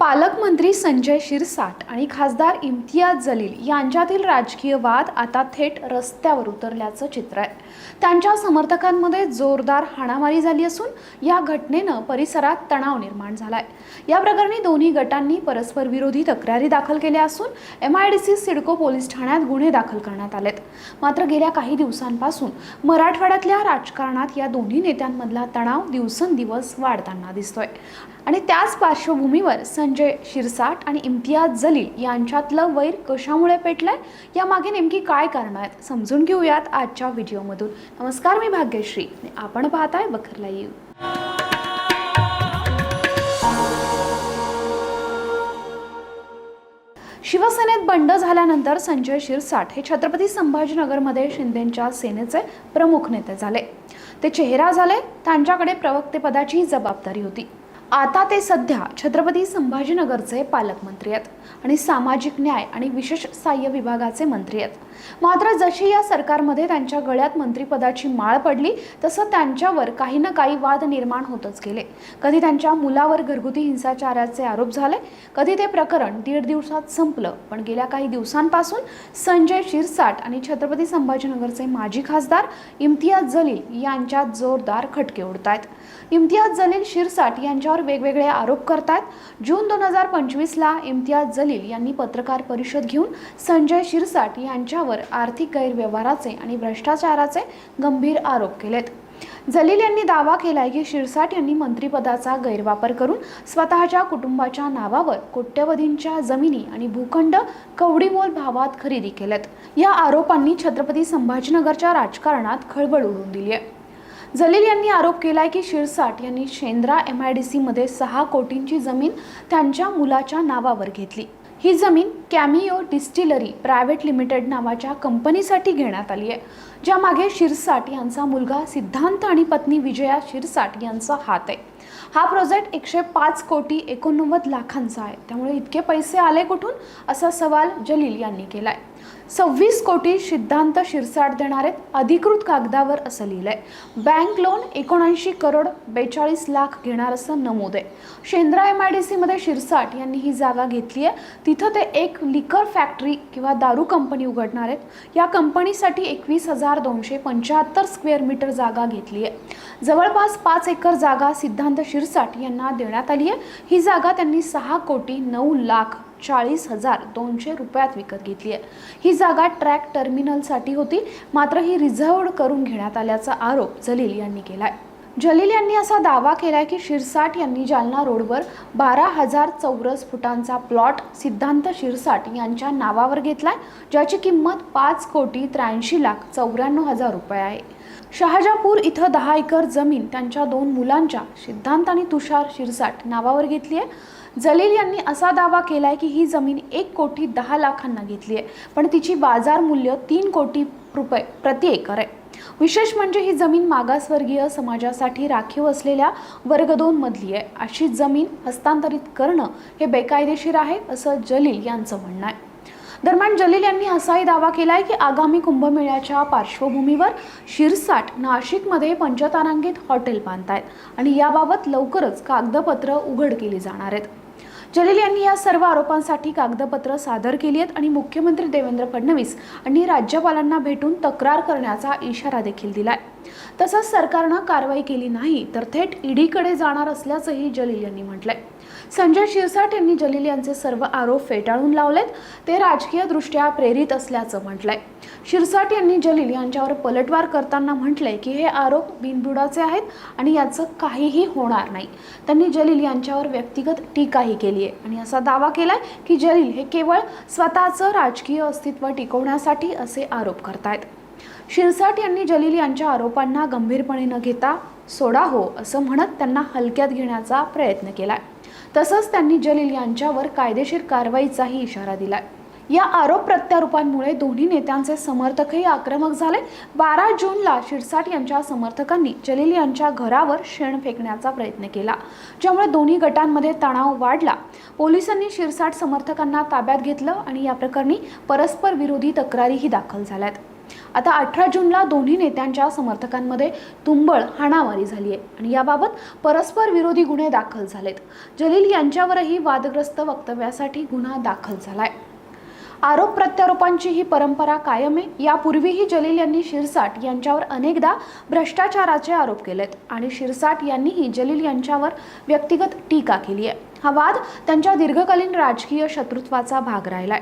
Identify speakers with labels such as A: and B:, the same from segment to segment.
A: पालकमंत्री संजय शिरसाट आणि खासदार इम्तियाज जलील यांच्यातील राजकीय वाद आता थेट रस्त्यावर उतरल्याचं चित्र आहे. त्यांच्या समर्थकांमध्ये जोरदार हाणामारी झाली असून या घटनेनं परिसरात तणाव निर्माण झालाय. या प्रकरणी दोन्ही गटांनी परस्पर विरोधी तक्रारी दाखल केल्या असून M I D C CIDCO police ठाण्यात गुन्हे दाखल करण्यात आलेत. मात्र गेल्या काही दिवसांपासून मराठवाड्यातल्या राजकारणात या दोन्ही नेत्यांमधला तणाव दिवसेंदिवस वाढताना दिसतोय. आणि त्याच पार्श्वभूमीवर संजय शिरसाट आणि इम्तियाज जलील यांच्यातलं वैर कशामुळे पेटलंय? यामागे नेमकी काय कारणं आहेत? समजून घेऊयात आजच्या व्हिडिओमधून. नमस्कार मी भाग्यश्री. आपण पाहताय बखरला येऊ शिवसेनेत बंड झाल्यानंतर संजय शिरसाट हे छत्रपती संभाजीनगरमध्ये शिंदेंच्या सेनेचे प्रमुख नेते झाले. ते चेहरा झाले त्यांच्याकडे प्रवक्तेपदाची जबाबदारी होती. आता ते सध्या छत्रपती संभाजीनगरचे पालकमंत्री आहेत आणि सामाजिक न्याय आणि विशेष सहाय्य विभागाचे मंत्री आहेत. मात्र जशी या सरकारमध्ये त्यांच्या गळ्यात मंत्रिपदाची माळ पडली तसं त्यांच्यावर काही ना काही वाद निर्माण होतच गेले. कधी त्यांच्या मुलावर घरगुती हिंसाचाराचे आरोप झाले कधी ते प्रकरण दीड दिवसात संपलं. पण गेल्या काही दिवसांपासून संजय शिरसाट आणि छत्रपती संभाजीनगरचे माजी खासदार इम्तियाज जलील यांच्यात जोरदार खटके उडत आहेत इम्तियाज जलील शिरसाट यांच्यावर वेगवेगळे आरोप करतात. जून दोन हजार पंचवीसला इम्तियाज जलील यांनी पत्रकार परिषद घेऊन संजय शिरसाट यांच्यावर आर्थिक गैरव्यवहाराचे आणि भ्रष्टाचाराचे गंभीर आरोप केलेत. जलील यांनी दावा केलाय की शिरसाट यांनी मंत्रिपदाचा गैरवापर करून स्वतःच्या कुटुंबाच्या नावावर कोट्यवधींच्या जमिनी आणि भूखंड कवडीमोल भावात खरेदी केलेत. या आरोपांनी छत्रपती संभाजीनगरच्या राजकारणात खळबळ उडून दिली आहे जलील यांनी आरोप केलाय की शिरसाट यांनी शेंद्रा एम आय डी सीमध्ये सहा कोटींची जमीन त्यांच्या मुलाच्या नावावर घेतली. ही जमीन कॅमिओ डिस्टिलरी प्रायव्हेट लिमिटेड नावाच्या कंपनीसाठी घेण्यात आली आहे. ज्यामागे शिरसाट यांचा मुलगा सिद्धांत आणि पत्नी विजया शिरसाट यांचा हात आहे. हा प्रोजेक्ट एकशे पाच कोटी एकोणनव्वद लाखांचा आहे. त्यामुळे इतके पैसे आले कुठून? असा सवाल जलील यांनी केला आहे सव्वीस कोटी सिद्धांत शिरसाट देणार आहेत अधिकृत कागदावर असं लिहिलंय. बँक लोन एकोणऐंशी करोड बेचाळीस लाख घेणार असं नमूद आहे. शेंद्रा एम आय डी सीमध्ये शिरसाट यांनी ही जागा घेतली आहे तिथं ते एक लिकर फॅक्टरी किंवा दारू कंपनी उघडणार आहेत. या कंपनीसाठी एकवीस हजार दोनशे पंच्याहत्तर स्क्वेअर मीटर जागा घेतली आहे जवळपास पाच एकर जागा सिद्धांत शिरसाट यांना देण्यात आली आहे ही जागा त्यांनी सहा कोटी नऊ लाख चाळीस हजार दोनशे रुपयात विकत घेतली आहे. ही जागा ट्रॅक टर्मिनलसाठी होती. मात्र ही रिझर्व्ड करून घेण्यात आल्याचा आरोप जलील यांनी केलाय. जलील यांनी असा दावा केलाय की शिरसाट यांनी जालना रोडवर बारा हजार चौरस फुटांचा प्लॉट सिद्धांत शिरसाट यांच्या नावावर घेतलाय ज्याची किंमत पाच कोटी त्र्याऐंशी लाख चौऱ्याण्णव हजार रुपये आहे. शहाजापूर इथं दहा एकर जमीन त्यांच्या दोन मुलांच्या सिद्धांत आणि तुषार शिरसाट नावावर घेतली आहे. जलील यांनी असा दावा केलाय की ही जमीन एक कोटी दहा लाखांना घेतली आहे पण तिची बाजार मूल्य तीन कोटी रुपये प्रति एकर आहे. विशेष म्हणजे ही जमीन मागासवर्गीय समाजासाठी राखीव असलेल्या वर्ग दोन मधली आहे. अशी जमीन हस्तांतरित करणं हे बेकायदेशीर आहे असं जलील यांचं म्हणणं आहे. दरम्यान जलील यांनी असाही दावा केला आहे की आगामी कुंभमेळ्याच्या पार्श्वभूमीवर शिरसाट नाशिकमध्ये पंचतारांकित हॉटेल बांधतायत आणि याबाबत लवकरच कागदपत्र उघड केली जाणार आहेत. जलील यांनी या सर्व आरोपांसाठी कागदपत्र सादर केली आहेत आणि मुख्यमंत्री देवेंद्र फडणवीस आणि राज्यपालांना भेटून तक्रार करण्याचा इशारा देखील दिलाय. तसंच सरकारनं कारवाई केली नाही तर थेट ईडीकडे जाणार असल्याचंही जलील यांनी म्हटलंय. संजय शिरसाट यांनी जलील यांचे सर्व आरोप फेटाळून लावलेत ते राजकीयदृष्ट्या प्रेरित असल्याचं म्हटलंय. शिरसाट यांनी जलील यांच्यावर पलटवार करताना म्हटलंय की हे आरोप बिनबुडाचे आहेत आणि याचं काहीही होणार नाही. त्यांनी जलील यांच्यावर व्यक्तिगत टीकाही केली आहे आणि असा दावा केलाय की जलील हे केवळ स्वतःचं राजकीय अस्तित्व टिकवण्यासाठी असे आरोप करतायत. शिरसाट यांनी जलील यांच्या आरोपांना गंभीरपणे न घेता सोडा हो असं म्हणत त्यांना हलक्यात घेण्याचा प्रयत्न केलाय. तसंच त्यांनी जलील यांच्यावर कायदेशीर कारवाईचाही इशारा दिलाय. या आरोप प्रत्यारोपांमुळे दोन्ही नेत्यांचे समर्थकही आक्रमक झाले. बारा जूनला शिरसाट यांच्या समर्थकांनी जलील यांच्या घरावर शेण फेकण्याचा प्रयत्न केला. ज्यामुळे दोन्ही गटांमध्ये तणाव वाढला. पोलिसांनी शिरसाट समर्थकांना ताब्यात घेतलं आणि या प्रकरणी परस्पर विरोधी तक्रारीही दाखल झाल्यात. आता अठरा जूनला दोन्ही नेत्यांच्या समर्थकांमध्ये तुंबळ हाणामारी झाली आहे आणि याबाबत परस्पर विरोधी गुन्हे दाखल झालेत. जलील यांच्यावरही वादग्रस्त वक्तव्यासाठी गुन्हा दाखल झालाय. आरोप प्रत्यारोपांची ही परंपरा कायम आहे. यापूर्वीही जलील यांनी शिरसाट यांच्यावर अनेकदा भ्रष्टाचाराचे आरोप केलेत आणि शिरसाट यांनीही जलील यांच्यावर व्यक्तिगत टीका केली आहे. हा वाद त्यांच्या दीर्घकालीन राजकीय शत्रुत्वाचा भाग राहिलाय.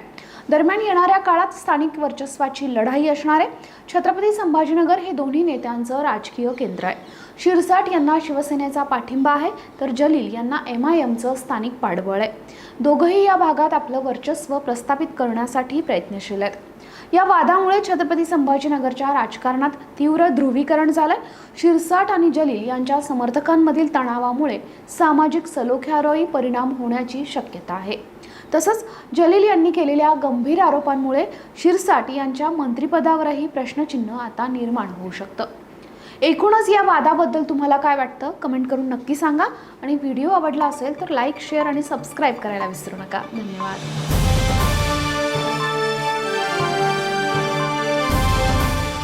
A: दरम्यान येणाऱ्या काळात स्थानिक वर्चस्वाची लढाई असणार आहे. छत्रपती संभाजीनगर हे दोन्ही नेत्यांचं राजकीय केंद्र आहे. शिरसाट यांना शिवसेनेचा पाठिंबा आहे तर जलील यांना एम आय एमचं स्थानिक पाठबळ आहे. दोघंही या भागात आपलं वर्चस्व प्रस्थापित करण्यासाठी प्रयत्नशील आहेत. या वादामुळे छत्रपती संभाजीनगरच्या राजकारणात तीव्र ध्रुवीकरण झालंय. शिरसाट आणि जलील यांच्या समर्थकांमधील तणावामुळे सामाजिक सलोख्यारोही परिणाम होण्याची शक्यता आहे. तसंच जलील यांनी केलेल्या गंभीर आरोपांमुळे शिरसाट यांच्या मंत्रिपदावरही प्रश्नचिन्ह आता निर्माण होऊ शकतं. एकूणच या वादाबद्दल तुम्हाला काय वाटतं? कमेंट करून नक्की सांगा. आणि व्हिडिओ आवडला असेल तर लाईक शेअर आणि सबस्क्राईब करायला विसरू नका. धन्यवाद.